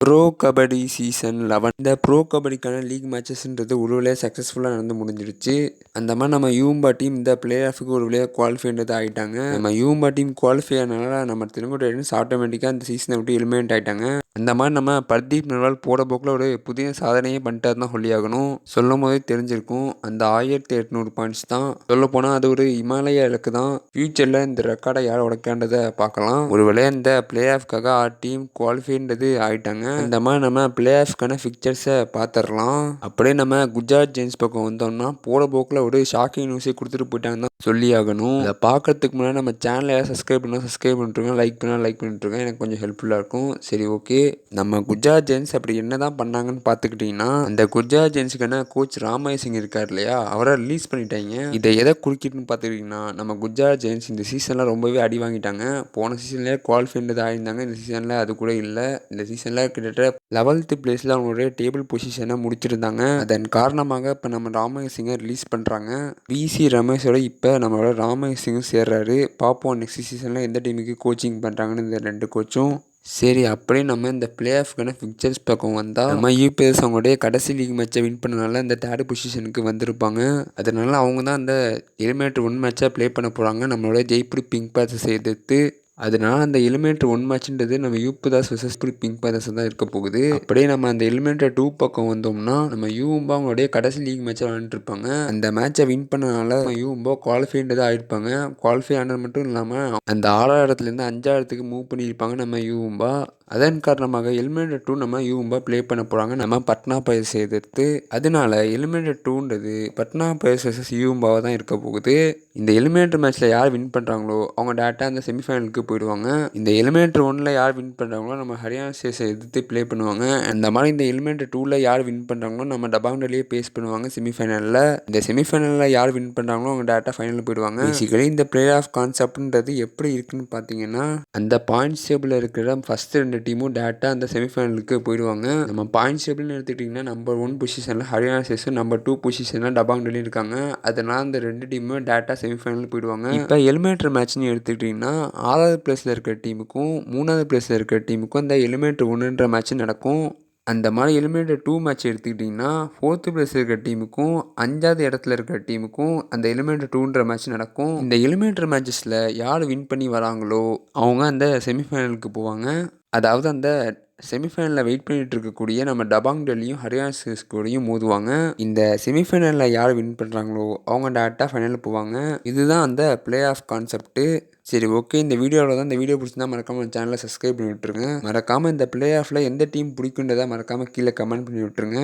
Bro kabaddi season eleven இந்த pro கபடிக்கான league மேட்சஸ்ன்றது ஒரு வழியாக சக்ஸஸ்ஃபுல்லாக நடந்து முடிஞ்சிருச்சு அந்த மாதிரி நம்ம யூம்பா டீம் இந்த பிளே ஆஃபுக்கு ஒரு வழியாக குவாலிஃபைன்றது ஆகிட்டாங்க நம்ம யூம்பா டீம் குவாலிஃபை ஆனால நம்ம தெலுங்கு டைட்டன்ஸ் ஆட்டோமேட்டிக்காக அந்த சீசனை விட்டு எலிமினேட் ஆகிட்டாங்க இந்த மாதிரி நம்ம பர்தீப் நர்வால் போட போக்கில் ஒரு புதிய சாதனையே பண்ணிட்டாரு தான் சொல்லியாகணும். சொல்லும் போதே தெரிஞ்சிருக்கும். அந்த ஆயிரத்தி எட்நூறு பாயிண்ட்ஸ் தான். சொல்ல போனால் அது ஒரு இமாலய இலக்கு தான். ஃபியூச்சரில் இந்த ரெக்கார்டை யார் உடைக்கான்றதை பார்க்கலாம். ஒரு வேளையா இந்த பிளே ஆஃப்காக ஆர் டீம் குவாலிஃபைன்றது ஆகிட்டாங்க இந்த மாதிரி நம்ம பிளே ஆஃப்கான பிக்சர்ஸை பார்த்துடலாம் அப்படியே நம்ம குஜராத் ஜெயின்ஸ் பக்கம் வந்தோம்னா போகிற போக்கில் ஒரு ஷாக்கிங் நியூஸை கொடுத்துட்டு போயிட்டாங்க தான் சொல்லி ஆகணும் அதை பார்க்கறதுக்கு முன்னாடி நம்ம சேனலை சப்ஸ்கிரைப் பண்ணால் சப்ஸ்கிரைப் பண்ணிட்டுருங்க. லைக் பண்ணால் லைக் பண்ணிட்டுருங்க. எனக்கு கொஞ்சம் ஹெல்ப்ஃபுல்லாக இருக்கும். சரி ஓகே நம்ம குஜராத் ஜெயின்ஸ் அப்படி என்ன தான் பண்ணாங்கன்னு பார்த்துக்கிட்டிங்கன்னா அந்த குஜராத் ஜெயின்ஸுக்கான கோச் ராமய சிங் இருக்கார் இல்லையா? அவரை ரிலீஸ் பண்ணிட்டாங்க. இதை எதை குறிக்கிட்டுன்னு பார்த்துக்கிட்டிங்கன்னா நம்ம குஜராத் ஜெயின்ஸ் இந்த சீசனில் ரொம்பவே அடி வாங்கிட்டாங்க. போன சீசன்லேயே இதாக ஆயிருந்தாங்க இந்த சீசனில் அது கூட இல்லை. இந்த சீசனில் கிட்டத்தட்ட லெவல்த்து பிளேஸில் அவங்களுடைய டேபிள் பொசிஷனை முடிச்சிருந்தாங்க. அதன் காரணமாக இப்போ நம்ம ராமய சிங்கை ரிலீஸ் பண்ணுறாங்க விசி ரமேஷோட இப்போ நம்மளோட ராமய சிங்கும் சேர்றாரு. பார்ப்போம் நெக்ஸ்ட் சீசனில் எந்த டீமுக்கு கோச்சிங் பண்ணுறாங்கன்னு இந்த ரெண்டு கோச்சும் சரி அப்படியே நம்ம இந்த பிளே ஆஃப்க்கான பிக்சர்ஸ் பக்கம் வந்தால் நம்ம யூபிஎஸ் அவங்களுடைய கடைசி லீக் மேட்சை வின் பண்ணனால இந்த தேர்ட் பொசிஷனுக்கு வந்திருப்பாங்க. அதனால அவங்க தான் அந்த எலிமினேட்டர் ஒன் மேட்சாக ப்ளே பண்ண போகிறாங்க நம்மளோட ஜெய்ப்பூர் பிங்க் பேர்ஸை எதிர்த்து அதனால அந்த எலிமினேட்டர் ஒன் மேட்ச்ன்றது நம்ம யூப்பு தாஸ் வர்சஸ் பிங்க் பேதர்ஸ் தான் இருக்க போகுது. அப்படியே நம்ம அந்த எலிமினேட்டர் டூ பக்கம் வந்தோம்னா நம்ம யூம்பா அவங்களுடைய கடைசி லீக் மேட்சை விளாண்டுருப்பாங்க அந்த மேட்சை வின் பண்ணனால யூம்பா குவாலிஃபைன்றது ஆகிருப்பாங்க குவாலிஃபை ஆனது மட்டும் இல்லாமல் அந்த ஆறாயிரத்துலேருந்து அஞ்சாயிரத்துக்கு மூவ் பண்ணியிருப்பாங்க நம்ம யூம்பா அதன் காரணமாக எலிமினேட்டர் டூ நம்ம யூம்பா ப்ளே பண்ண போகிறாங்க நம்ம பட்னா பயர்ஸ் எதிர்த்து. அதனால எலிமினேட்டர் டூன்றது பட்னா பயர்ஸ் வர்சஸ் யூம்பாவாக தான் இருக்க போகுது. இந்த எலிமினேட்டர் மேட்ச்சில் யார் வின் பண்ணுறாங்களோ அவங்க டேரெக்டாக அந்த செமிஃபைனலுக்கு போயிடுவாங்க. இந்த எலிமினேட்டர் ஒன்ல யார் வின் பண்ணுறாங்களோ நம்ம ஹரியானா ஸ்டேட்ஸை எதிர்த்து ப்ளே பண்ணுவாங்க. அந்த மாதிரி இந்த எலிமினேட்டர் டூவில் யார் வின் பண்ணுறாங்களோ நம்ம டபாங்டலியே பேஸ் பண்ணுவாங்க செமிஃபைனலில் இந்த செமிஃபைனலில் யார் வின் பண்ணுறாங்களோ அவங்க டேரெக்டாக ஃபைனல் போயிடுவாங்க. பேசிக்கலி இந்த பிளே ஆஃப் கான்செப்ட்ன்றது எப்படி இருக்குன்னு பார்த்தீங்கன்னா அந்த பாயிண்ட்ஸ் டேபிளில் இருக்கிற ஃபர்ஸ்ட் ரெண்டு டீமும் டேரெக்டாக அந்த செமிஃபைனலுக்கு போயிடுவாங்க. நம்ம பாயிண்ட்ஸ் டேபிள்னு எடுத்துக்கிட்டிங்கன்னா நம்பர் ஒன் பொசிஷனில் ஹரியானா ஸ்டேட்ஸும் நம்பர் டூ பொசிஷனில் டபாங்டலியும் இருக்காங்க. அதனால் அந்த ரெண்டு டீமும் டேரெக்டாக செமிஃபைனல் போயிடுவாங்க. இப்போ எலிமினேட்டர் மேட்ச்னு எடுத்துக்கிட்டிங்கன்னா ஆறாவது பிளேஸில் இருக்கிற டீமுக்கும் மூணாவது பிளேஸில் இருக்கிற டீமுக்கும் அந்த எலிமினேட்டர் ஒன்றுன்ற மேட்ச் நடக்கும். அந்த மாதிரி எலிமினேட்டர் டூ மேட்ச் எடுத்துக்கிட்டிங்கன்னா ஃபோர்த்து பிளேஸ் இருக்கிற டீமுக்கும் அஞ்சாவது இடத்துல இருக்கிற டீமுக்கும் அந்த எலிமினேட்டர் டூன்ற மேட்ச் நடக்கும். இந்த எலிமினேட்டர் மேட்சஸில் யார் வின் பண்ணி வராங்களோ அவங்க அந்த செமிஃபைனலுக்கு போவாங்க. அதாவது அந்த செமிஃபைனலில் வெயிட் பண்ணிகிட்டு இருக்கக்கூடிய நம்ம டபாங் டெல்லியும் ஹரியானா கூடயும் மோதுவாங்க. இந்த செமிஃபைனலில் யார் வின் பண்ணுறாங்களோ அவங்க டேரெக்டாக ஃபைனலில் போவாங்க. இதுதான் அந்த பிளே ஆஃப் கான்செப்ட்டு சரி ஓகே இந்த வீடியோவில் தான் இந்த வீடியோ பிடிச்சிருந்தா மறக்காமல் சேனலை சப்ஸ்கிரைப் பண்ணி விட்டுருங்க. மறக்காமல் இந்த பிளே ஆஃபில் எந்த டீம் பிடிக்குன்றதை மறக்காமல் கீழே கமெண்ட் பண்ணி விட்டுருங்க.